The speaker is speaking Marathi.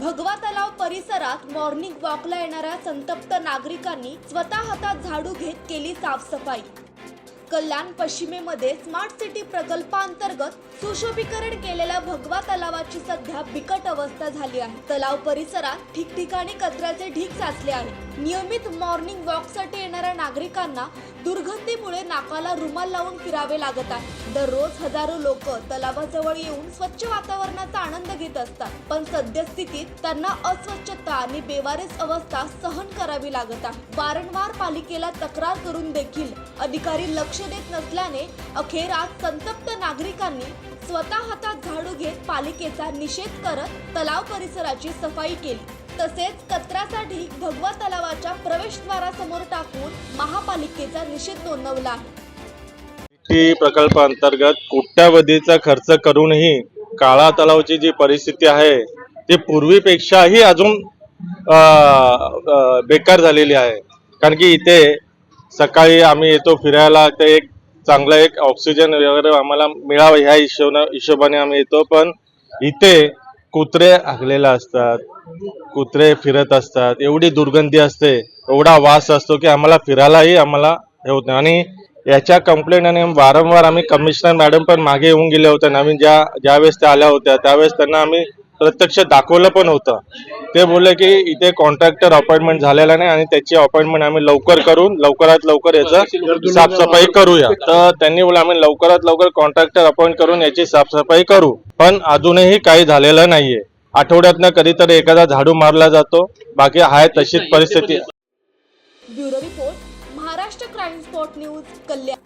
भगवा तलाव परिसरात मॉर्निंग वॉकला येणाऱ्या संतप्त नागरिकांनी स्वतः हातात झाडू घेत केली साफसफाई. कल्याण पश्चिमेमध्ये स्मार्ट सिटी प्रकल्पांतर्गत सुशोभीकरण केलेल्या भगवा तलावाची सध्या बिकट अवस्था झाली आहे. तलाव परिसरात ठिकठिकाणी कचऱ्याचे ढीग साचले आहे नियमित मॉर्निंग वॉकसाठी येणाऱ्या नागरिकांना दुर्गंधीमुळे नाकाला रुमाल लावून फिरावे लागत आहे. दररोज हजारो लोक तलावाजवळ येऊन स्वच्छ वातावरणाचा आनंद घेत असतात. पण सद्यस्थितीत त्यांना अस्वच्छता आणि बेवारीस अवस्था सहन करावी लागत आहे. वारंवार पालिकेला तक्रार करून देखील अधिकारी लक्ष देत नसल्याने अखेर आज संतप्त नागरिकांनी स्वतः हातात झाडू घेत पालिकेचा निषेध करत तलाव परिसराची सफाई केली. तसेच कचऱ्यासाठी भगवा तलावाच्या प्रवेशद्वारासमोर टाकून महापालिकेचा निषेध नोंदवला आहे. प्रकल्प प्रकल्पांतर्गत कोट्यावधीचा खर्च करूनही काळा तलावची जी परिस्थिती आहे ती पूर्वीपेक्षाही अजून बेकार झालेली आहे. कारण की इथे सकाळी आम्ही येतो फिरायला ते एक चांगलं एक ऑक्सिजन वगैरे आम्हाला मिळावं ह्या हिशोबाने हिशोबाने आम्ही येतो. पण इथे कुत्रे हागलेले असतात कुत्रे फिरत असतात एवढी दुर्गंधी असते एवढा वास असतो की आम्हाला फिरायलाही आम्हाला हे होत नाही. आणि याच्या कंप्लेंट आणि वारंवार आम्ही कमिशनर मॅडम पण मागे येऊन गेले होते आणि आम्ही ज्या ज्यावेळेस त्या आल्या होत्या त्यावेळेस त्यांना आम्ही प्रत्यक्ष दाखवलं पण होतं. ते बोलले की इथे कॉन्ट्रॅक्टर अपॉइंटमेंट झालेला नाही आणि त्याची अपॉइंटमेंट आम्ही लवकर करून लवकरात लवकर याचं साफसफाई करूया. तर त्यांनी बोलले आम्ही लवकरात लवकर कॉन्ट्रॅक्टर अपॉइंट करून याची साफसफाई करू. पण अजूनही काही झालेलं नाहीये. आठवड्यातनं कधीतरी एखादा झाडू मारला जातो. बाकी आहे तशीच परिस्थिती. Bureau report Maharashtra crime spot news Kalyan.